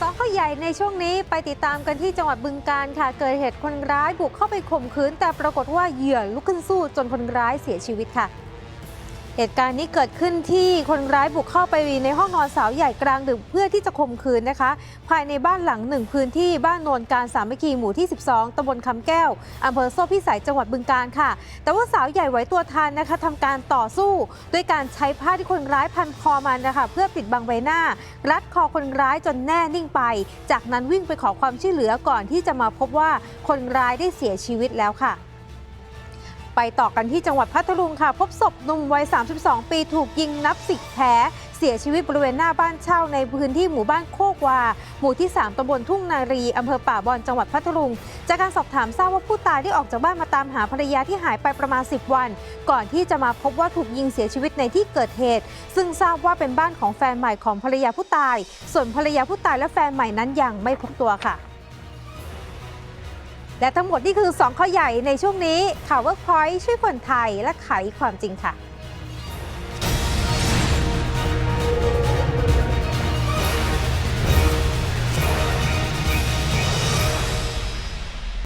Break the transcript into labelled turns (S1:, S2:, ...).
S1: สองข้อใหญ่ในช่วงนี้ไปติดตามกันที่จังหวัดบึงการค่ะ เกิดเหตุคนร้ายบุกเข้าไปข่มขืน แต่ปรากฏว่าเหยื่อลุกขึ้นสู้จนคนร้ายเสียชีวิตค่ะ เหตุการณ์นี้เกิดขึ้นที่คนร้ายบุกเข้าไปในห้องนอนสาวใหญ่กลางดึกเพื่อที่จะข่มขืนนะคะ ภายในบ้านหลังหนึ่งพื้นที่บ้านโนนการสามัคคีหมู่ที่ 12ตำบลคำแก้วอำเภอโซ่พิสัยจังหวัดบึงการค่ะ แต่ว่าสาวใหญ่ไหวตัวทันนะคะทำการต่อสู้ด้วยการใช้ผ้าที่คนร้ายพันคอมันนะคะเพื่อปิดบังใบหน้า รัดคอคนร้ายจนแน่นิ่งไป จากนั้นวิ่งไปขอความช่วยเหลือก่อนที่จะมาพบว่าคนร้ายได้เสียชีวิตแล้วค่ะ ไปต่อกันที่จังหวัดพัทลุงค่ะ พบศพหนุ่มวัย 32 ปีถูกยิงนับสิบแผลเสียชีวิตบริเวณหน้าบ้านเช่าในพื้นที่หมู่บ้านโคกวา หมู่ที่ 3ตำบลทุ่งนารีอำเภอป่าบอนจังหวัดพัทลุง จากการสอบถามทราบว่าผู้ตายได้ออกจากบ้านมาตามหาภรรยาที่หายไปประมาณ 10 วัน ก่อนที่จะมาพบว่าถูกยิงเสียชีวิตในที่เกิดเหตุ ซึ่งทราบว่าเป็นบ้านของแฟนใหม่ของภรรยาผู้ตาย ส่วนภรรยาผู้ตายและแฟนใหม่นั้นยังไม่พบตัวค่ะ และทั้งหมดนี่คือ 2 ข้อใหญ่ในช่วงนี้ข่าวเวิร์กพอยต์ช่วยคนไทยและไขความจริงค่ะ